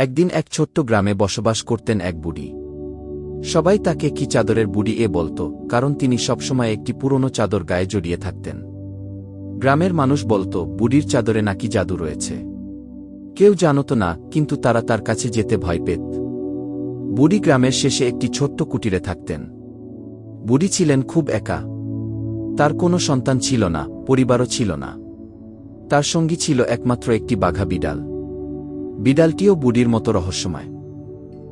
একদিন এক ছোট্ট গ্রামে বসবাস করতেন এক বুড়ি। সবাই তাকে কি চাদরের বুড়ি এ বলত, কারণ তিনি সবসময় একটি পুরনো চাদর গায়ে জড়িয়ে থাকতেন। গ্রামের মানুষ বলত, বুড়ির চাদরে নাকি জাদু রয়েছে। কেউ জানত না, কিন্তু তারা তার কাছে যেতে ভয় পেত বুড়ি গ্রামের শেষে একটি ছোট্ট কুটিরে থাকতেন। বুড়ি ছিলেন খুব একা। তার কোনো সন্তান ছিল না, পরিবারও ছিল না। তার সঙ্গী ছিল একমাত্র একটি বাঘা বিড়াল। বিড়ালটিও বুড়ির মতো রহস্যময়।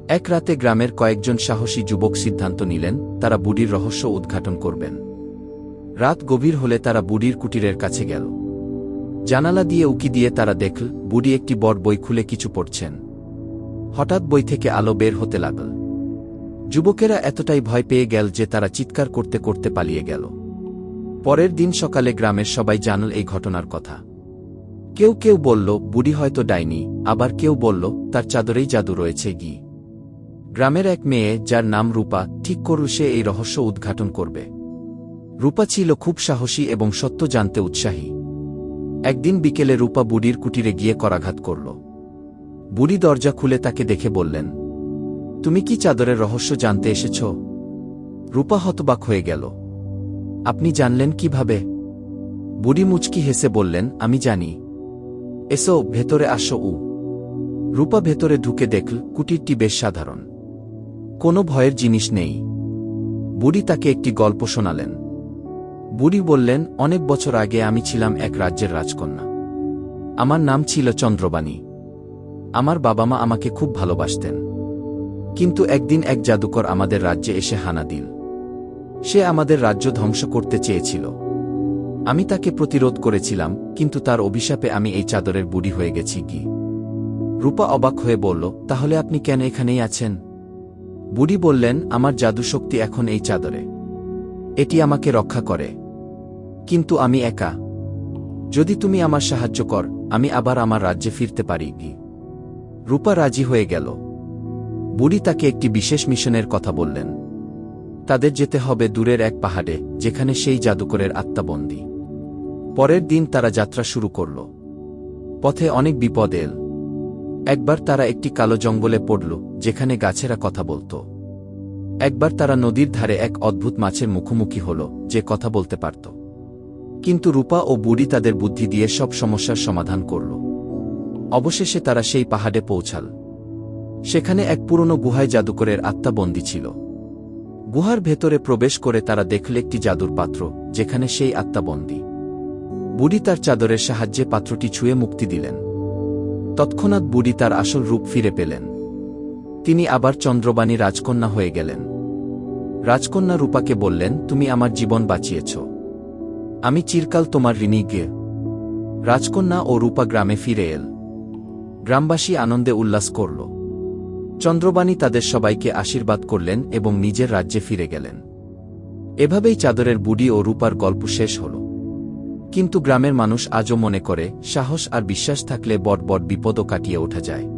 এক রাতে গ্রামের কয়েকজন সাহসী যুবক সিদ্ধান্ত নিলেন, তারা বুড়ির রহস্য উদ্ঘাটন করবেন। রাত গভীর হলে তারা বুড়ির কুটিরের কাছে গেল। জানালা দিয়ে উকি দিয়ে তারা দেখল, বুড়ি একটি বড় বই খুলে কিছু পড়ছেন। হঠাৎ বই থেকে আলো বের হতে লাগল। যুবকেরা এতটাই ভয় পেয়ে গেল যে তারা চিৎকার করতে করতে পালিয়ে গেল। পরের দিন সকালে গ্রামের সবাই জানল এই ঘটনার কথা। কেউ কেউ বলল, বুড়ি হয়তো ডাইনি। আবার কেউ বলল, তার চাদরেই জাদু রয়েছে গি। গ্রামের এক মেয়ে, যার নাম রূপা, ঠিক করল সে এই রহস্য উদ্ঘাটন করবে। রূপা ছিল খুব সাহসী এবং সত্য জানতে উৎসাহী। একদিন বিকেলে রূপা বুড়ির কুটিরে গিয়ে করাঘাত করল। বুড়ি দরজা খুলে তাকে দেখে বললেন, তুমি কি চাদরের রহস্য জানতে এসেছ? রূপা হতবাক হয়ে গেল, আপনি জানলেন কীভাবে? বুড়ি মুচকি হেসে বললেন, আমি জানি। এসো ভেতরে আসো উ। রূপা ভেতরে ঢুকে দেখল কুটিরটি বেশ সাধারণ। কোনো ভয়ের জিনিস নেই। বুড়ি তাকে একটি গল্প শোনালেন। বুড়ি বললেন, অনেক বছর আগে আমি ছিলাম এক রাজ্যের রাজকন্যা। আমার নাম ছিল চন্দ্রবাণী। আমার বাবা মা আমাকে খুব ভালোবাসতেন। কিন্তু একদিন এক জাদুকর আমাদের রাজ্যে এসে হানা দিল। সে আমাদের রাজ্য ধ্বংস করতে চেয়েছিল। আমি তাকে প্রতিরোধ করেছিলাম, কিন্তু তার অভিশাপে আমি এই চাদরের বুড়ি হয়ে গেছি কি? রূপা অবাক হয়ে বলল, তাহলে আপনি কেন এখানেই আছেন? বুড়ি বললেন, আমার জাদুশক্তি এখন এই চাদরে। এটি আমাকে রক্ষা করে। কিন্তু আমি একা। যদি তুমি আমার সাহায্য কর, আমি আবার আমার রাজ্যে ফিরতে পারি কি? রূপা রাজি হয়ে গেল। বুড়ি তাকে একটি বিশেষ মিশনের কথা বললেন। তাদের যেতে হবে দূরের এক পাহাড়ে, যেখানে সেই জাদুকরের আত্মাবন্দী পরের দিন তারা যাত্রা শুরু করল। পথে অনেক বিপদ এল। একবার তারা একটি কালো জঙ্গলে পড়ল, যেখানে গাছেরা কথা বলত। একবার তারা নদীর ধারে এক অদ্ভুত মাছের মুখোমুখি হল, যে কথা বলতে পারত। কিন্তু রূপা ও বুড়ি তাদের বুদ্ধি দিয়ে সব সমস্যার সমাধান করল। অবশেষে তারা সেই পাহাড়ে পৌঁছাল। সেখানে এক পুরনো গুহায় জাদুকরের আত্মাবন্দী ছিল। গুহার ভেতরে প্রবেশ করে তারা দেখল একটি জাদুর পাত্র, যেখানে সেই আত্মাবন্দী বুড়ি তার চাদরের সাহায্যে পাত্রটি ছুঁয়ে মুক্তি দিলেন। তৎক্ষণাৎ বুড়ি তার আসল রূপ ফিরে পেলেন। তিনি আবার চন্দ্রবাণী রাজকন্যা হয়ে গেলেন। রাজকন্যা রূপাকে বললেন, তুমি আমার জীবন বাঁচিয়েছ। আমি চিরকাল তোমার ঋণী গে। রাজকন্যা ও রূপা গ্রামে ফিরে এল। গ্রামবাসী আনন্দে উল্লাস করল। চন্দ্রবাণী তাদের সবাইকে আশীর্বাদ করলেন এবং নিজের রাজ্যে ফিরে গেলেন। এভাবেই চাদরের বুড়ি ও রূপার গল্প শেষ হল। কিন্তু গ্রামের মানুষ আজও মনে করে, সাহস আর বিশ্বাস থাকলে বট বট বিপদও কাটিয়ে ওঠা যায়।